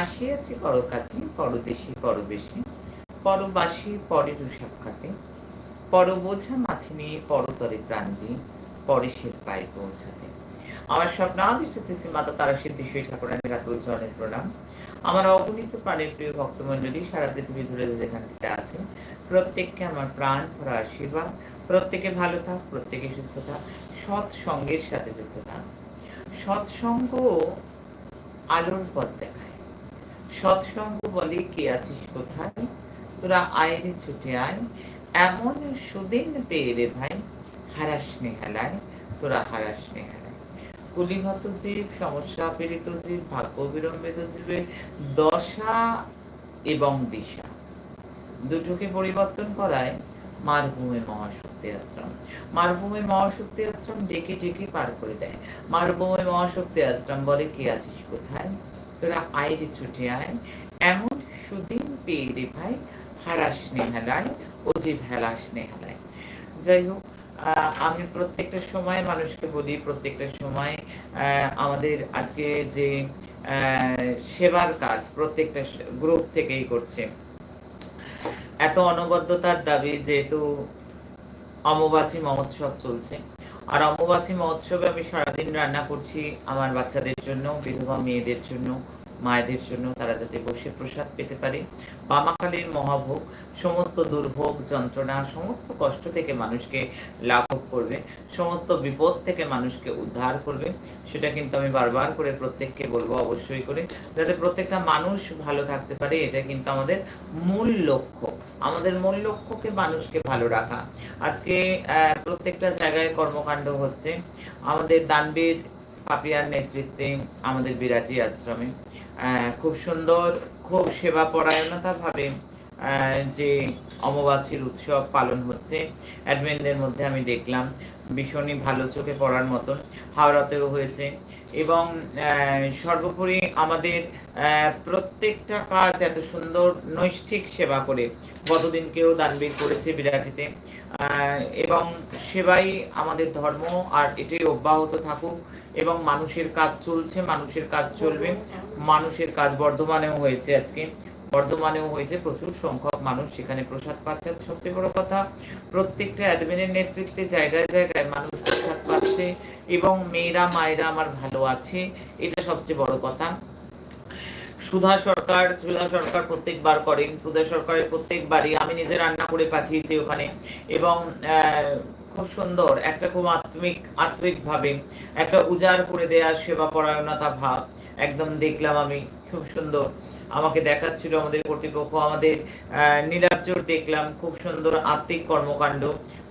আসিয়াছি করো কাছে পরদেশি, পরবেশি, পরবাসী পরের সাক্ষাতে পর বোঝা মাথে নিয়ে পরতরে প্রাণ দিয়ে, পরে সে পায়ে পৌঁছাতে। আমার স্বপ্নাদিষ্ট শ্রী মাতা তারা সিদ্ধি শ্রী ঠাকুরানের রাতুল চরণের প্রণাম। আমার অগণিত প্রাণের প্রিয় ভক্তমণ্ডলী, সারা পৃথিবী জুড়ে যেখান থেকে আছে, প্রত্যেককে আমার প্রাণ, ভরা আশীর্বাদ। প্রত্যেকে ভালো থাক, প্রত্যেকে সুস্থ থাক, সৎ সঙ্গের সাথে যুক্ত থাক। সৎসঙ্গ আলোর পথ দেখায় সৎসঙ্গ বলে কে আছিস কোথায়? তোরা আয় ছুটে আয়। এমন সুদিন পেয়ে রে ভাই, হারাস নেহালায়, তোরা হারাস নেহালায়। কুলিগত জীব, সমস্যা পীড়িত জীব, ভাগ্য বিলম্বিত জীবের দশা এবং দিশা। দুটোকে পরিবর্তন করায় মারভূমি মহাশক্তি আশ্রম। মারভূমি মহাশক্তি আশ্রম ডেকে ডেকে পার করে দেয়। মারভূমি মহাশক্তি আশ্রম বলে কে আছিস কোথায়? তোরা আয়রে ছুটে আয়। এমন সুদিন পেয়ে রে ভাই হারাস নেহালায় যে ভেলাস নেহালায়। যাই হোক আমি প্রত্যেকটা সময় মানুষকে বলি, প্রত্যেকটা সময় আমাদের আজকে যে সেবার কাজ প্রত্যেকটা গ্রুপ থেকেই করছে। এত অনবদ্যতার দাবি যেহেতু অম্বুবাচী মহোৎসব চলছে। আর অম্বুবাচী মহোৎসবে আমি সারাদিন রান্না করছি আমার বাচ্চাদের জন্য বিধবা মেয়েদের জন্য। মায়েদের জন্য তারা যাতে বসে প্রসাদ পেতে পারে। বামাকালীর মহাভোগ, সমস্ত দুর্ভোগ যন্ত্রণা, সমস্ত কষ্ট থেকে মানুষকে লাঘব করবে, সমস্ত বিপদ থেকে মানুষকে উদ্ধার করবে, সেটা কিন্তু আমি বারবার করে প্রত্যেককে বলব অবশ্যই করে। যাতে প্রত্যেকটা মানুষ ভালো থাকতে পারে, এটা কিন্তু আমাদের মূল লক্ষ্য। আমাদের মূল লক্ষ্যকে মানুষকে ভালো রাখা। আজকে প্রত্যেকটা জায়গায় কর্মকাণ্ড হচ্ছে। আমাদের দানবীর পাপিয়ার নেতৃত্বে আমাদের বিরাটি আশ্রমে খুব সুন্দর, খুব সেবা পরায়ণতা ভাবে যে অমাবাসীর উৎসব পালন হচ্ছে অ্যাডমিনদের মধ্যে আমি দেখলাম, ভীষণই ভালো চোখে পড়ার মতন, হাওড়াতেও হয়েছে এবং সর্বোপরি আমাদের প্রত্যেকটা কাজ এত সুন্দর নৈষ্ঠিক সেবা করে। গতদিনকেও দানবীর করেছে বিরাটিতে। এবং সেবাই আমাদের ধর্ম, আর এটাই অব্যাহত থাকুক। এবং মানুষের কাজ চলছে, মানুষের কাজ চলবে। মানুষের কাজ বর্ধমানেও হয়েছে আজকে। বর্ধমানেও হয়েছে প্রচুর সংখ্যক মানুষ সেখানে প্রসাদ পাচ্ছে সবচেয়ে বড় কথা, প্রত্যেকটা অ্যাডমিনের নেতৃত্বে জায়গায় জায়গায় মানুষ পাচ্ছে এবং মেয়েরা, মায়েরা আমার ভালো আছে, এটা সবচেয়ে বড় কথা। সুধা সরকার সুধা সরকার প্রত্যেকবার করেন, সুধা সরকারের প্রত্যেকবারই আমি নিজে রান্না করে পাঠিয়েছি ওখানে এবং খুব সুন্দর একটা খুব আত্মিক, আত্মিকভাবে একটা উজাড় করে দেওয়ার সেবা পরায়ণতা ভাব। একদম দেখলাম আমি, খুব সুন্দর। আমাকে দেখাচ্ছিল আমাদের কর্তৃপক্ষ, আমাদের নীলাচর দেখলাম, খুব সুন্দর আত্মিক কর্মকাণ্ড,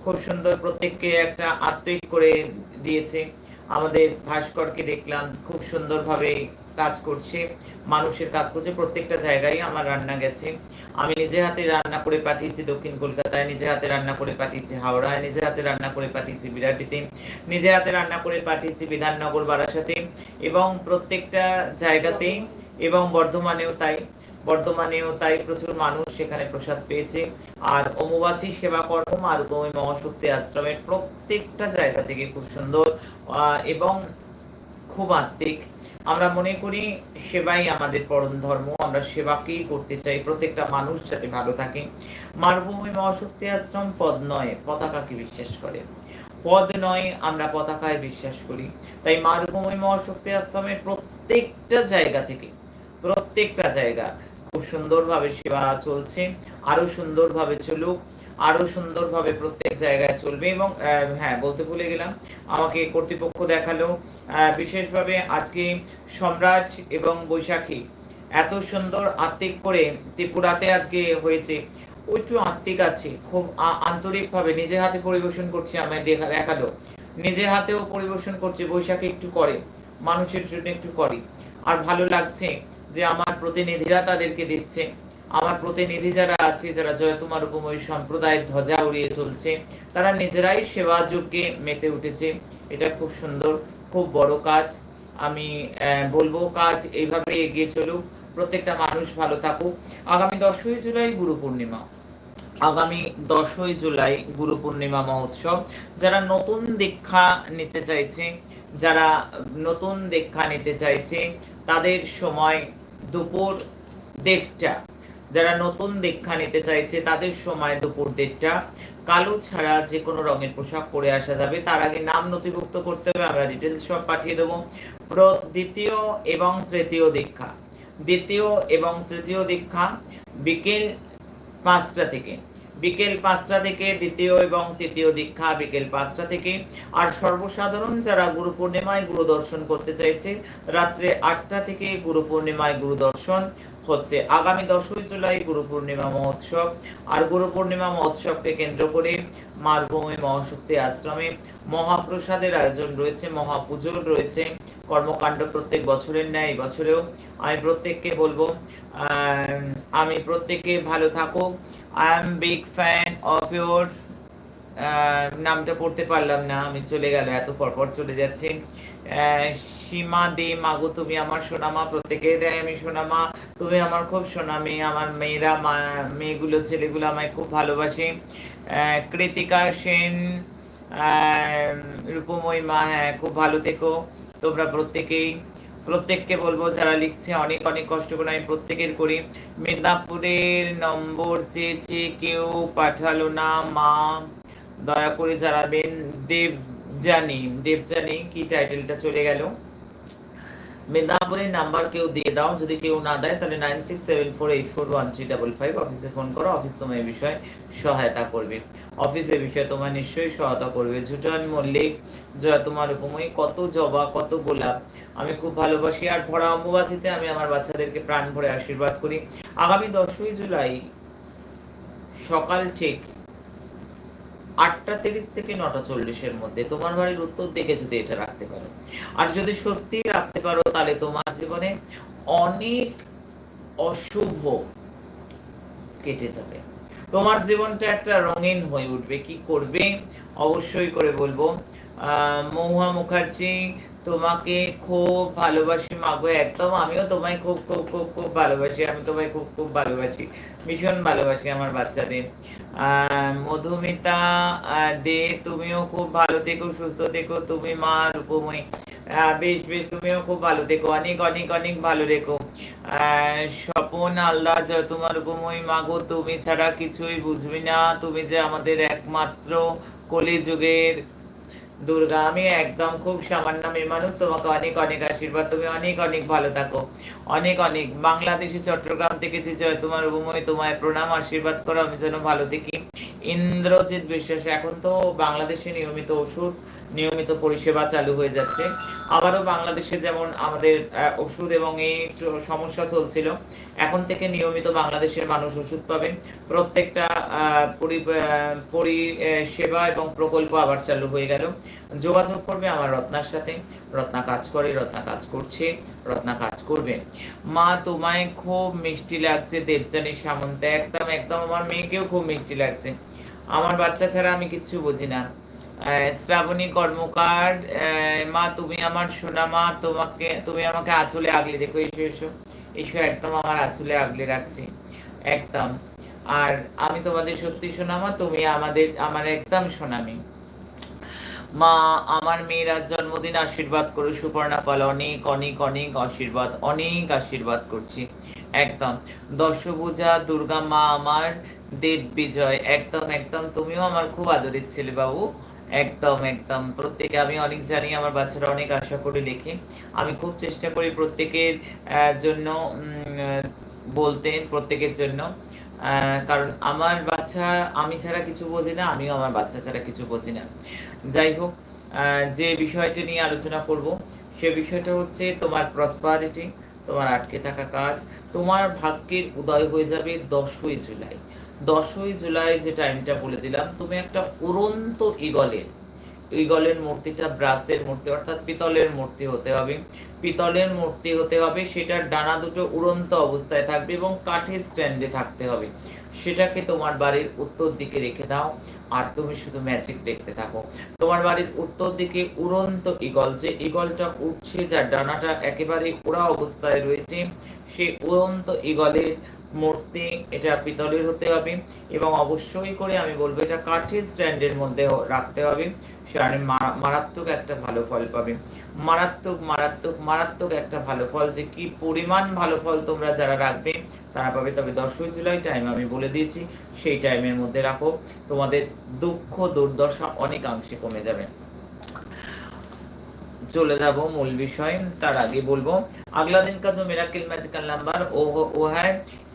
খুব সুন্দর প্রত্যেককে একটা আত্মিক করে দিয়েছে। আমাদের ভাস্করকে দেখলাম, খুব সুন্দরভাবে কাজ করছে, মানুষের কাজ করছে, প্রত্যেকটা জায়গায় আমার রান্না গেছে। আমি নিজে হাতে রান্না করে পাঠিয়েছি দক্ষিণ কলকাতায়, নিজে হাতে রান্না করে পাঠিয়েছি হাওড়ায়, নিজে হাতে রান্না করে পাঠিয়েছি বিরাটিতে, নিজে হাতে রান্না করে পাঠিয়েছি বিধাননগর, বারাসাতে এবং প্রত্যেকটা জায়গাতেই এবং বর্ধমানেও তাই বর্ধমানেও তাই প্রচুর মানুষ সেখানে প্রসাদ পেয়েছে। আর অমুবাচী সেবা কর্ম আর গৌমী মহাশক্তি আশ্রমের প্রত্যেকটা জায়গা থেকে খুব সুন্দর এবং খুব আত্মিক। আমরা মনে করি সেবাই আমাদের পরম ধর্ম, আমরা সেবাকেই করতে চাই, প্রত্যেকটা মানুষ যাতে ভালো থাকে। মারভূমি মহাশক্তি আশ্রম পদ নয়, পতাকাকে বিশ্বাস করে। পদ নয়, আমরা পতাকায় বিশ্বাস করি। তাই মারভূমি মহাশক্তি আশ্রমের প্রত্যেকটা জায়গা থেকে, প্রত্যেকটা জায়গা খুব সুন্দরভাবে সেবা চলছে আরও সুন্দরভাবে চলুক। আরও সুন্দরভাবে প্রত্যেক জায়গায় চলবে এবং হ্যাঁ বলতে ভুলে গেলাম, আমাকে কর্তৃপক্ষ দেখাল বিশেষভাবে আজকে সম্রাট এবং বৈশাখী এত সুন্দর আত্মিক করে ত্রিপুরাতে আজকে হয়েছে। একটু আত্মিক আছে, খুব আন্তরিকভাবে নিজে হাতে পরিবেশন করছে আমায় দেখা, দেখাল। নিজে হাতেও পরিবেশন করছে, বৈশাখী একটু করে, মানুষের জন্য একটু করে। আর ভালো লাগছে যে আমার প্রতিনিধিরা তাদেরকে দিচ্ছে। আমার প্রতিনিধি যারা আছে, যারা জয়তুমার উপময় সম্প্রদায়ের ধ্বজা উড়িয়ে চলছে তারা নিজেরাই সেবা যজ্ঞে মেতে উঠেছে। এটা খুব সুন্দর, খুব বড় কাজ। আমি বলব কাজ এইভাবে এগিয়ে চলুক, প্রত্যেকটা মানুষ ভালো থাকুক। আগামী দশই জুলাই গুরু পূর্ণিমা। আগামী দশই জুলাই গুরু পূর্ণিমা মহোৎসব। যারা নতুন দীক্ষা নিতে চাইছে, যারা নতুন দীক্ষা নিতে চাইছে, তাদের সময় দুপুর দেড়টা যারা নতুন দীক্ষা নিতে চাইছে, তাদের সময় দুপুর দেড়টা। কালো ছাড়া যে কোনো রঙের পোশাক পরে আসা যাবে। তার আগে নাম নথিভুক্ত করতে হবে, আমরা ডিটেলস সব পাঠিয়ে দেবো। দ্বিতীয় এবং তৃতীয় দীক্ষা। দ্বিতীয় এবং তৃতীয় দীক্ষা বিকেল পাঁচটা থেকে। বিকেল পাঁচটা থেকে দ্বিতীয় এবং তৃতীয় দীক্ষা বিকেল পাঁচটা থেকে। আর সর্বসাধারণ যারা গুরু পূর্ণিমায় গুরু দর্শন করতে চাইছে, রাত্রে আটটা থেকে গুরু পূর্ণিমায় গুরু দর্শন। হচ্ছে আগামী দশই জুলাই গুরু পূর্ণিমা মহোৎসব। আর গুরু পূর্ণিমা মহোৎসবকে কেন্দ্র করে মারভূমি মহাশক্তি আশ্রমে মহাপ্রসাদের আয়োজন রয়েছে, মহাপুজোর রয়েছে। কর্মকাণ্ড প্রত্যেক বছরের ন্যায় বছরেও আমি প্রত্যেককে বলব, আমি প্রত্যেকে ভালো থাকুক। I am big fan of your নামটা পড়তে পারলাম না, আমি চলে গেল, এত পরপর চলে যাচ্ছে। সীমা দে, মাগো, তুমি আমার সোনামা প্রত্যেকের আমি সোনামা। তুমি আমার খুব সোনা মেয়ে, আমার মেয়েরা মেয়েগুলো, ছেলেগুলো আমায় খুব ভালোবাসে। কৃতিকা সেন রূপময় মা হ্যাঁ খুব ভালো থেকো। তোমরা প্রত্যেকেই, প্রত্যেককে বলব, যারা লিখছে, অনেক অনেক কষ্ট করে আমি প্রত্যেকের করি। মেদিনীপুরের নম্বর চেয়েছে কেউ, পাঠালো না মা। দয়া করে জানাবেন দেবজানি দেবজানি কি টাইটেলটা চলে গেল? মেদিনীপুরের নাম্বার কেউ দিয়ে দাও, যদি কেউ না দেয়, তাহলে nine six seven four eight four one three double five অফিসে ফোন করো অফিস তোমার এই বিষয়ে সহায়তা করবে। অফিস এই বিষয়ে তোমার নিশ্চয়ই সহায়তা করবে। ঝুটন মল্লিক, জয়া তোমার উপময়ী, কত জবা, কত গোলাপ। আমি খুব ভালোবাসি, আর ভরা অম্বুবাসীতে আমি আমার বাচ্চাদেরকে প্রাণ ভরে আশীর্বাদ করি। আগামী দশই জুলাই সকাল ঠিক আটটা তিরিশ থেকে নটা চল্লিশের মধ্যে। তোমার বাড়ির উত্তর দিকে যদি এটা রাখতে পারো। আর যদি সত্যি রাখতে পারো, তাহলে তোমার জীবনে অনেক অশুভ কেটে যাবে। তোমার জীবনটা একটা রঙিন হয়ে উঠবে। কি করবে? অবশ্যই করে বলব মহুয়া মুখার্জি তোমাকে খুব ভালোবাসি মাগো একদম আমিও তোমায় খুব খুব খুব খুব ভালোবাসি, আমি তোমায় খুব খুব ভালোবাসি, ভীষণ ভালোবাসি আমার বাচ্চাদের। মধুমিতা দে, তুমিও খুব ভালো থেকো, সুস্থ থেকো, তুমি মা রূপময়ী। বেশ বেশ, তুমিও খুব ভালো থেকো, অনেক অনেক অনেক ভালো রেখো। স্বপন আল্লাহ তোমার উপময়ী মাগো তুমি ছাড়া কিছুই বুঝবি না, তুমি যে আমাদের একমাত্র কলিযুগের দুর্গা, আমি একদম খুব সামান্য মেয়ে মানুষ তোমাকে অনেক অনেক আশীর্বাদ, তুমি অনেক অনেক ভালো থাকো। অনেক অনেক। বাংলাদেশে, চট্টগ্রাম থেকে জয় তোমার উপময় তোমায় প্রণাম, আশীর্বাদ করো, আমি যেন ভালো দেখি ইন্দ্রজিৎ বিশ্বাস, এখন তো বাংলাদেশে নিয়মিত ওষুধ নিয়মিত পরিষেবা চালু হয়ে যাচ্ছে। আবারও বাংলাদেশে যেমন আমাদের ওষুধ এবং এই সমস্যা চলছিল, এখন থেকে নিয়মিত বাংলাদেশের মানুষ ওষুধ পাবেন প্রত্যেকটা পরিষেবা এবং প্রকল্প আবার চালু হয়ে গেল। যোগাযোগ করবে আমার রত্নার সাথে। রত্না কাজ করে, রত্না কাজ করছে, রত্না কাজ করবে। মা, তোমায় খুব মিষ্টি লাগছে দেবজানী সামন্ত। একদম একদম, আমার মেয়েকেও খুব মিষ্টি লাগছে। আমার বাচ্চা ছাড়া আমি কিচ্ছু বুঝি না। শ্রাবণী কর্মকার মা, তুমি আমার সোনা, মা, তোমাকে, তুমি আমাকে আঁচলে আগলে দেখো এসো এসো এসো, একদম আমার আঁচলে আগলে রাখছি। একদম। আর আমি তোমাদের সত্যি শোনামা তুমি আমাদের, আমার একদম শোনামি মা, আমার মেয়ের জন্মদিন, আশীর্বাদ করো, সুপর্ণা পাল, অনেক অনেক অনেক আশীর্বাদ অনেক আশীর্বাদ করছি। একদম। দশভূজা, দুর্গা মা, আমার দেব বিজয়। একদম একদম। তুমিও আমার খুব আদরের ছেলে বাবু। একদম একদম। প্রত্যেকে, আমি অনেক জানি, আমার বাচ্চারা অনেক আশা করে লেখে। আমি খুব চেষ্টা করি প্রত্যেকের জন্য বলতে, প্রত্যেকের জন্য। কারণ আমার বাচ্চা, আমি ছাড়া কিছু বোঝে না, আমিও আমার বাচ্চা ছাড়া কিছু বোঝি না। যাই হোক যে বিষয়টি নিয়ে আলোচনা করব, সে বিষয়টা হচ্ছে তোমার প্রসপারিটি তোমার আটকে থাকা কাজ, তোমার ভাগ্যের উদয় হয়ে যাবে দশই জুলাই। দশই জুলাই যে টাইমটা বলে দিলাম, তুমি একটা উড়ন্ত ইগলের ইগলের মূর্তিটা ব্রাসের মূর্তি, অর্থাৎ পিতলের মূর্তি হতে হবে। পিতলের মূর্তি হতে হবে, সেটার ডানা দুটো উড়ন্ত অবস্থায় থাকবে এবং কাঠের স্ট্যান্ডে থাকতে হবে। সেটাকে তোমার বাড়ির উত্তর দিকে রেখে দাও, আর তুমি শুধু ম্যাজিক দেখতে থাকো। তোমার বাড়ির উত্তর দিকে উড়ন্ত ইগল যে ইগলটা উঠছে, যার ডানাটা একেবারে উড়া অবস্থায় রয়েছে সেই উড়ন্ত ইগলের মূর্তি, এটা পিতলের হতে হবে এবং অবশ্যই করে আমি বলব এটা কাঠের স্ট্যান্ডের মধ্যে রাখতে হবে। সেখানে মারাত্মক একটা ভালো ফল পাবে। মারাত্মক মারাত্মক মারাত্মক একটা ভালো ফল যে কি পরিমাণ ভালো ফল তোমরা যারা রাখবে, তারা পাবে। তবে দশই জুলাই টাইম আমি বলে দিয়েছি, সেই টাইমের মধ্যে রাখো। তোমাদের দুঃখ, দুর্দশা অনেকাংশে কমে যাবে। চলে যাব মূল বিষয়, তার আগে বলব আগলা দিন কাজ miracle magical number O O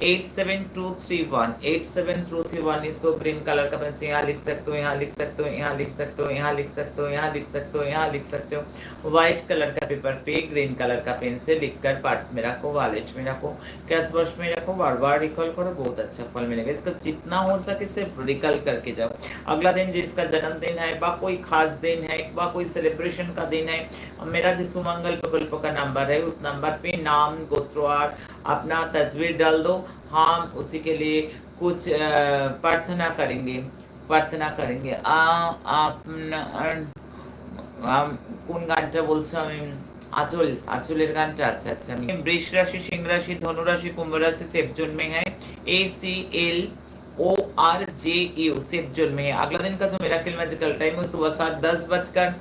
eight seven two three one eight seven two three one इसको ग्रीन कलर का से यहाँ लिख सकते हो, यहाँ लिख सकते हो, यहाँ लिख सकते हो, यहाँ लिख सकते हो, यहाँ लिख सकते हो, यहाँ लिख सकते हो। व्हाइट कलर का पेपर पे ग्रीन कलर का पेन से लिख कर पर्स में रखो वॉलेट में रखो कैश बॉक्स में रखो बार बार रिकॉल करो, बहुत अच्छा फल मिलेगा। इसका जितना हो सके सिर्फ़ रिकॉल करके जाओ। अगला दिन जिसका जन्मदिन है बा कोई खास दिन है बा कोई सेलिब्रेशन का दिन है, मेरा जिस सुमंगल प्रकल्प का नंबर है, उस नंबर पे नाम गोत्र और अपना तस्वीर डाल दो। हम उसी के लिए कुछ प्रार्थना करेंगे। प्रार्थना करेंगे। কোন গানটা বলছো আমি আচল আচলের গানটা আচ্ছা আচ্ছা। বৃষ রাশি সিং রাশি ধনুরাশি কুম্ভ রাশি সেপ জন্মে হ্যাঁ A C L O R J U safe में है। अगला दिन का जो मेरा मैजिकल टाइम है सुबह सात, दस बजकर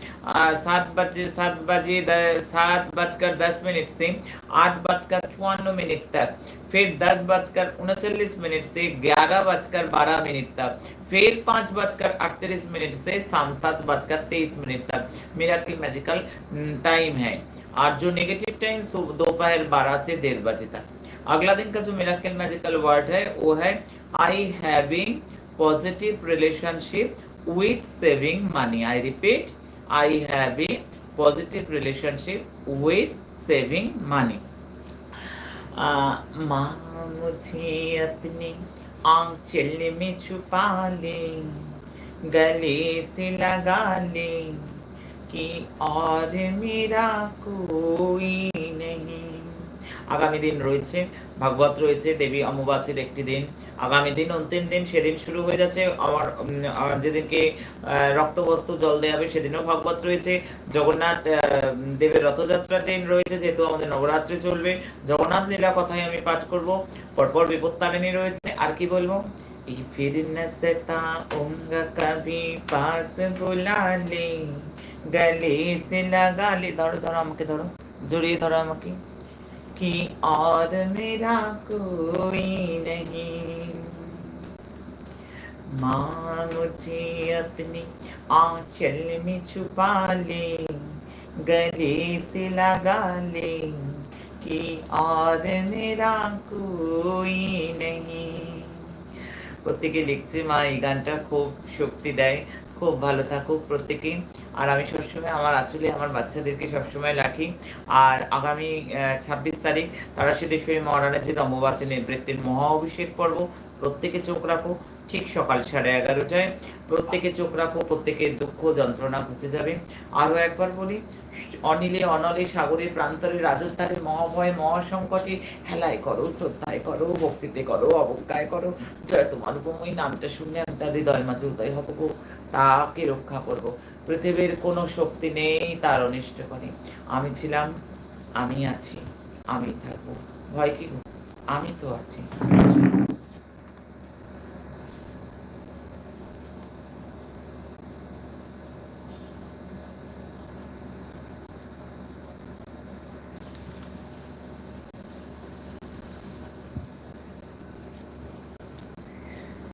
सात बजे सात बजे सात बजकर दस मिनट से आठ बजकर चौवान्न मिनट तक। फिर दस बजकर उनचालीस मिनट से ग्यारह बजकर बारह मिनट तक। फिर पाँच बजकर अड़तीस मिनट से शाम सात बजकर तेईस मिनट तक। मेरा मैजिकल टाइम है। और जो नेगेटिव टाइम दोपहर बारह से डेढ़ बजे तक। अगला दिन का जो मेरा मैजिकल वर्ड है, वो है I having positive relationship with saving money. I repeat, I have a positive relationship with saving money. माँ मुझे अपने आंचल में छुपा ले गले से लगा ले कि और मेरा कोई नहीं আগামী দিন রয়েছে ভাগবত রয়েছে দেবী অমাবাসীর একটি দিন আগামী দিন অন্তিম দিন সেদিন শুরু হয়ে যাচ্ছে আমার যেদিনকে রক্তবস্তু জল দেওয়া হবে সেদিনও ভাগবত রয়েছে জগন্নাথ দেবের রথযাত্রার দিন রয়েছে যেহেতু আমাদের নবরাত্রি চলবে জগন্নাথ লীলা কথাই আমি পাঠ করব পরপর বিপত্তারিণী রয়েছে আর কি বলবো फिर न सताऊंगा कभी पास बुला ले गले से लगा ले ধরো ধরো আমাকে ধরো জড়িয়ে ধরো আমাকে कि और मेरा कोई नहीं माँ मुझे अपनी आंचल में छुपा ले गले से लगा ले कि और मेरा कोई नहीं প্রত্যেকে লিখছে মা এই গানটা খুব শক্তি দেয় খুব ভালো থাকুক প্রত্যেকেই আর আমি সবসময় আমার আঁচলে আমার বাচ্চাদেরকে সবসময় রাখি। আর আগামী ছাব্বিশ তারিখ তারা সিদ্ধেশ্বরী মহারাজের অম্বাচনে বৃত্তির মহা অভিষেক পর্ব, প্রত্যেকে চোখ রাখো। ঠিক সকাল সাড়ে এগারোটায়। প্রত্যেকে চোখ রাখো প্রত্যেকের দুঃখ, যন্ত্রণা ঘুচে যাবে। আরও একবার বলি, অনিলে অনলে সাগরে, প্রান্তরে, রাজস্থানে, মহাভয়, মহাসংকটে হেলায় করো, শ্রদ্ধায় করো, ভক্তিতে করো, অবজ্ঞায় করো। জয় তোমার উপময়, নামটা শুনে আমি তার হৃদয় মাঝে উদয় হব গো, তাকে রক্ষা করব। পৃথিবীর কোনো শক্তি নেই তার অনিষ্ট করে। আমি ছিলাম, আমি আছি, আমি থাকব। ভয় কি আমি তো আছি।